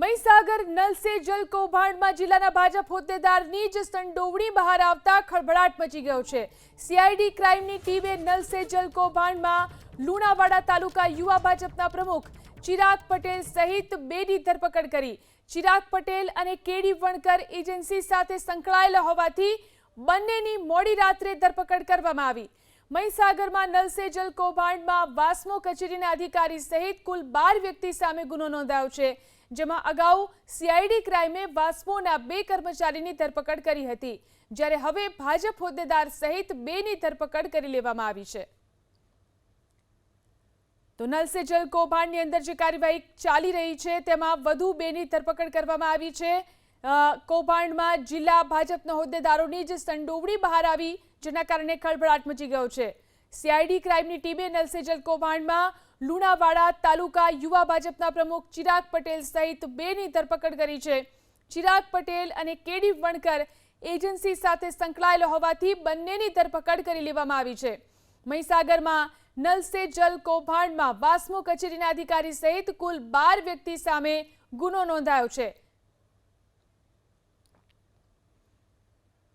Mahisagar null સે જલ કૌભાંડમાં જિલ્લાના ભાજપ હોદ્દેદારની જ સંડોવણી બહાર આવતા ખળભળાટ મચી ગયો છે. સીઆઈડી ક્રાઇમની ટીમે નલ સે જલ કૌભાંડમાં લુણાવાડા તાલુકા યુવા ભાજપના પ્રમુખ ચિરાગ પટેલ સહિત બેની ધરપકડ કરી. ચિરાગ પટેલ અને કેડી વણકર એજન્સી સાથે સંકળાયેલા હોવાથી બંનેની મોડી રાત્રે ધરપકડ કરવામાં આવી. મહીસાગરમાં નલ સે જલ કૌભાંડમાં વાસ્મો કચેરીના અધિકારી સહિત કુલ બાર વ્યક્તિ સામે ગુનો નોંધાયો છે, જેમાં અગાઉ સીઆઈડી ક્રાઇમે વાસ્મોના બે કર્મચારીની ધરપકડ કરી હતી, જ્યારે હવે ભાજપ હોદ્દેદાર સહિત બેની ધરપકડ કરી લેવામાં આવી છે. તો નલ સે જલ કૌભાંડની અંદર જે કાર્યવાહી ચાલી રહી છે, તેમાં વધુ બેની ધરપકડ કરવામાં આવી છે. કૌભાંડમાં જિલ્લા ભાજપના હોદ્દેદારોની જ સંડોવણી બહાર આવી, જેના કારણે ખળભળાટ મચી ગયો છે. સીઆઈડી ક્રાઇમની ટીમે નલસેજલ કૌભાંડમાં લુણાવાડા તાલુકા યુવા ભાજપના પ્રમુખ ચિરાગ પટેલ સહિત બેની ધરપકડ કરી છે. ચિરાગ પટેલ અને કેડી વણકર એજન્સી સાથે સંકળાયેલો હોવાથી બંનેની ધરપકડ કરી લેવામાં આવી છે. મહીસાગરમાં નલ જલ કૌભાંડમાં વાસ્મો કચેરીના અધિકારી સહિત કુલ બાર વ્યક્તિ સામે ગુનો નોંધાયો છે.